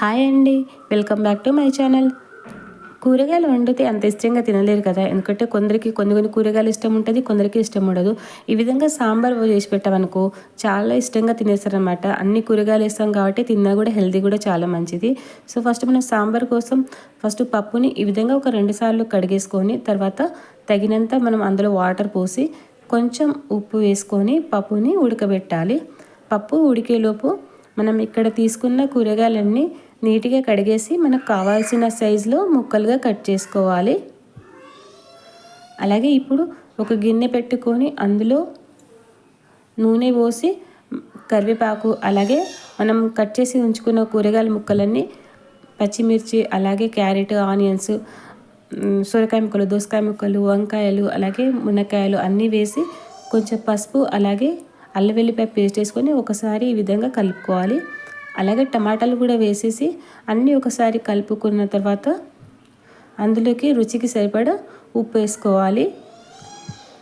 Hi అండి. Welcome back to my channel. కూరగాయలు వండితే అంత ఇష్టంగా తినలేరు కదా. ఎందుకంటే కొందరికి కొన్ని కొన్ని కూరగాయలు ఇష్టం ఉంటుంది కొందరికి ఇష్టం ఉండదు. ఈ విధంగా సాంబార్ చేసి పెట్టామనుకో చాలా ఇష్టంగా తినేస్తారనమాట అన్ని కూరగాయలు వేస్తాం కాబట్టి తిన్నా కూడా హెల్తీ కూడా చాలా మంచిది. సో ఫస్ట్ మనం సాంబార్ కోసం ఫస్ట్ పప్పుని ఈ విధంగా ఒక రెండు సార్లు కడిగేసుకొని తర్వాత తగినంత మనం అందులో వాటర్ పోసి కొంచెం ఉప్పు వేసుకొని పప్పుని ఉడకబెట్టాలి. పప్పు ఉడికేలోపు మనం ఇక్కడ తీసుకున్న కూరగాయలన్నీ నీట్గా కడిగేసి మనకు కావాల్సిన సైజులో ముక్కలుగా కట్ చేసుకోవాలి. అలాగే ఇప్పుడు ఒక గిన్నె పెట్టుకొని అందులో నూనె పోసి కరివేపాకు అలాగే మనం కట్ చేసి ఉంచుకున్న కూరగాయల ముక్కలన్నీ పచ్చిమిర్చి అలాగే క్యారెట్ ఆనియన్స్ సొరకాయ ముక్కలు దోసకాయ ముక్కలు వంకాయలు అలాగే మునక్కాయలు అన్నీ వేసి కొంచెం పసుపు అలాగే అల్లం వెల్లిపాయ పేస్ట్ వేసుకొని ఒకసారి ఈ విధంగా కలుపుకోవాలి. అలాగే టమాటాలు కూడా వేసేసి అన్నీ ఒకసారి కలుపుకున్న తర్వాత అందులోకి రుచికి సరిపడా ఉప్పు వేసుకోవాలి.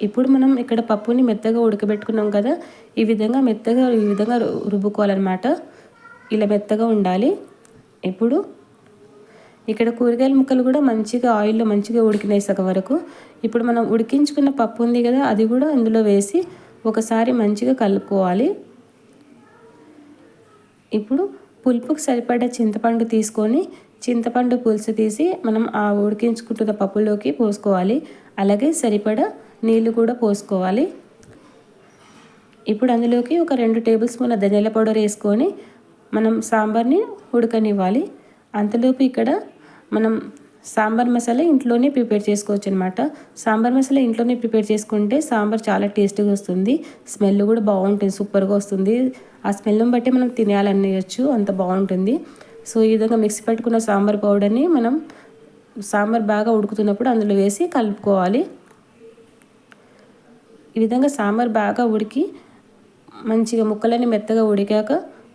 ఇప్పుడు మనం ఇక్కడ పప్పుని మెత్తగా ఉడకబెట్టుకున్నాం కదా ఈ విధంగా మెత్తగా ఈ విధంగా రుబ్బుకోవాలన్నమాట. ఇలా మెత్తగా ఉండాలి. ఇప్పుడు ఇక్కడ కూరగాయల ముక్కలు కూడా మంచిగా ఆయిల్లో మంచిగా ఉడికినాయి సగం వరకు. ఇప్పుడు మనం ఉడికించుకున్న పప్పు ఉంది కదా అది కూడా ఇందులో వేసి ఒకసారి మంచిగా కలుపుకోవాలి. ఇప్పుడు పులుపుకి సరిపడా చింతపండు తీసుకొని చింతపండు పులుసు తీసి మనం ఆ ఉడికించుకుంటున్న పప్పులోకి పోసుకోవాలి. అలాగే సరిపడా నీళ్ళు కూడా పోసుకోవాలి. ఇప్పుడు అందులోకి ఒక రెండు టేబుల్ స్పూన్ల ధనియాల పౌడర్ వేసుకొని మనం సాంబార్ని ఉడకనివ్వాలి. అంతలోపు ఇక్కడ మనం సాంబార్ మసాలా ఇంట్లోనే ప్రిపేర్ చేసుకోవచ్చు అనమాట సాంబార్ మసాలా ఇంట్లోనే ప్రిపేర్ చేసుకుంటే సాంబార్ చాలా టేస్టీగా వస్తుంది. స్మెల్ కూడా బాగుంటుంది సూపర్గా వస్తుంది. ఆ స్మెల్ని బట్టి మనం తినేయాలనేయచ్చు అంత బాగుంటుంది. సో ఈ విధంగా మిక్సీ పెట్టుకున్న సాంబార్ పౌడర్ని మనం సాంబార్ బాగా ఉడుకుతున్నప్పుడు అందులో వేసి కలుపుకోవాలి. ఈ విధంగా సాంబార్ బాగా ఉడికి మంచిగా ముక్కలన్నీ మెత్తగా ఉడికాక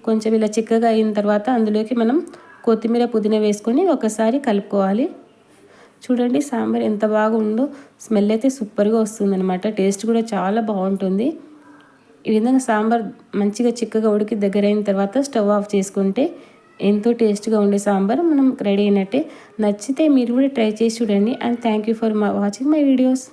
కొంచెం ఇలా చిక్కగా అయిన తర్వాత అందులోకి మనం కొత్తిమీర పుదీనా వేసుకొని ఒకసారి కలుపుకోవాలి. చూడండి సాంబార్ ఎంత బాగుందో. స్మెల్ అయితే సూపర్గా వస్తుంది అనమాట టేస్ట్ కూడా చాలా బాగుంటుంది. ఈ విధంగా సాంబార్ మంచిగా చిక్కగా ఉడికి దగ్గర అయిన తర్వాత స్టవ్ ఆఫ్ చేసుకుంటే ఎంతో టేస్ట్గా ఉండే సాంబార్ మనం రెడీ అయినట్టే. నచ్చితే మీరు కూడా ట్రై చేసి చూడండి. And thank you for watching my videos.